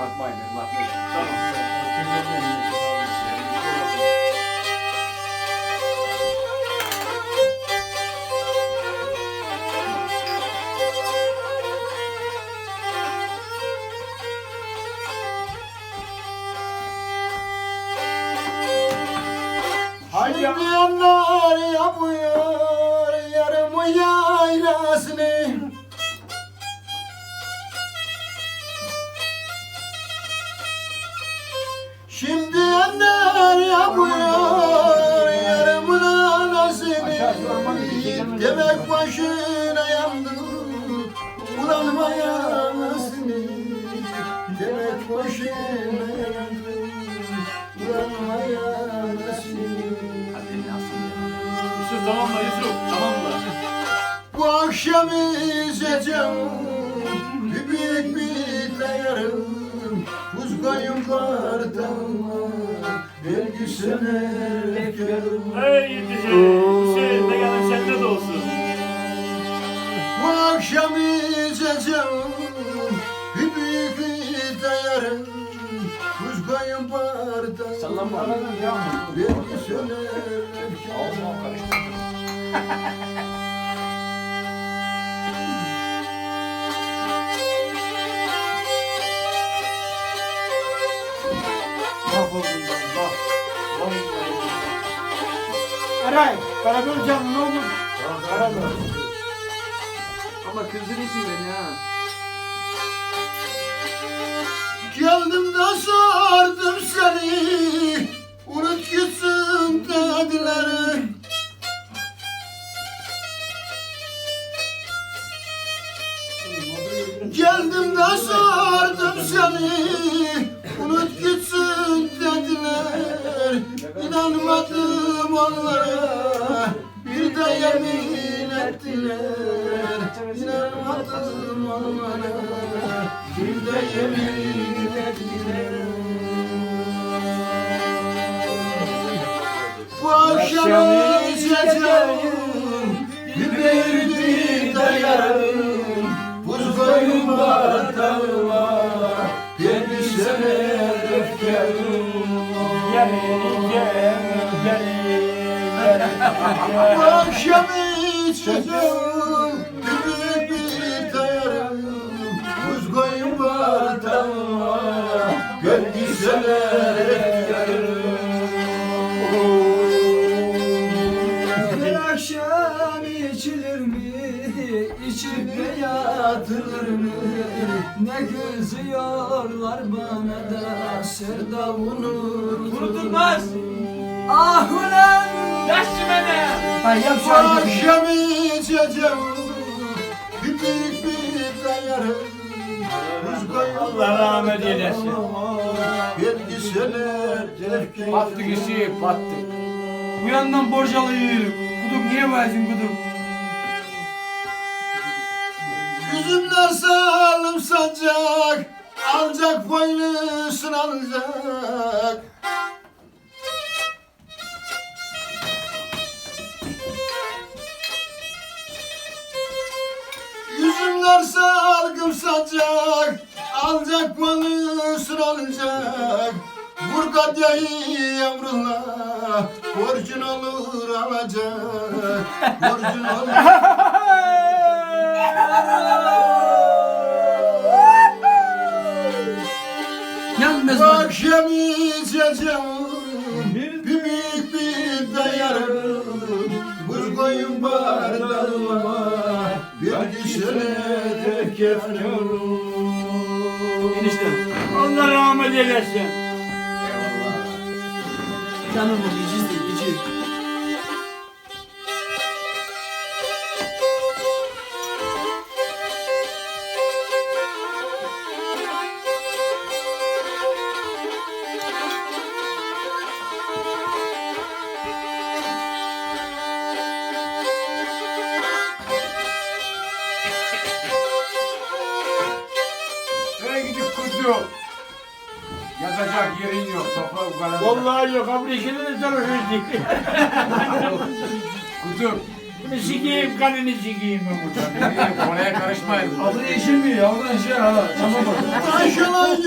Bakmayın ben bakmayın. Yapıyor yarımı yaylasını yanlar yapıyor yarımın anasını Aşağısı orman içi, Demek başına yandı ulan mayanasını Demek başına yandı ulan mayanasını Hadi nasıl ya? Yusuf tamam mı Yusuf? Tamam mı? Bu akşam izleyeceğim büyük bir yarım Buz koyun kartalma belki senelik yarım Ey yetişin. Hüseyin de gelin sende de olsun. Bu akşam izleyeceğim bir büyük bir yarım Buz koyun. Yağmur. belki senelik Ağzıma yarım karıştırdım. Eray, Karagöl canlı ne olur? Karadağ Ama kızdırırsın beni ha. Geldim de sordum seni Unut gitsin dediler Geldim de sordum seni Unut gitsin İnanmadım onlara Bir de yemin ettiler? Bu akşam içeceğim Bir bir dayarım. Buz Bu akşam içeceğim içilir mi? İçip yatılır mı? Ne kızıyorlar bana da Serdavunu Unutulmaz. Ah ulan! Yaşlı beni. Bu akşam içeceğim Bir büyük bir koyun Allah rahmet eylesin. Bilgiseler tefkir Battı kişi, battı. Bu yandan borcalıyım. Kuduk niye verdin kuduk? Yüzümler sağlam sancak Ancak boynusunu alacak. Yüzümler salgım sancak Ancak boynusunu alacak. Vur kadyayı yavrulla Borcun olur alacak. Borcun olur Bu mı? akşam içeceğim Bir büyük bir dayarım Buz koyun bardağıma Bir kişine tek kefrim Enişte. Allah rahmet eylesin. Canım buiciz değil, cici. Gidip kuzu. Yatacak yerin yok. Toprak kadar. Vallahi yok. Abla ikili de çalışıyorduk. Kuzu. Bunu sikeyim, kanını sikeyim ben burada. Oraya karışmayın. Adı yeşil mi ya? Oradan şey hala. Tamam bak. Aşılan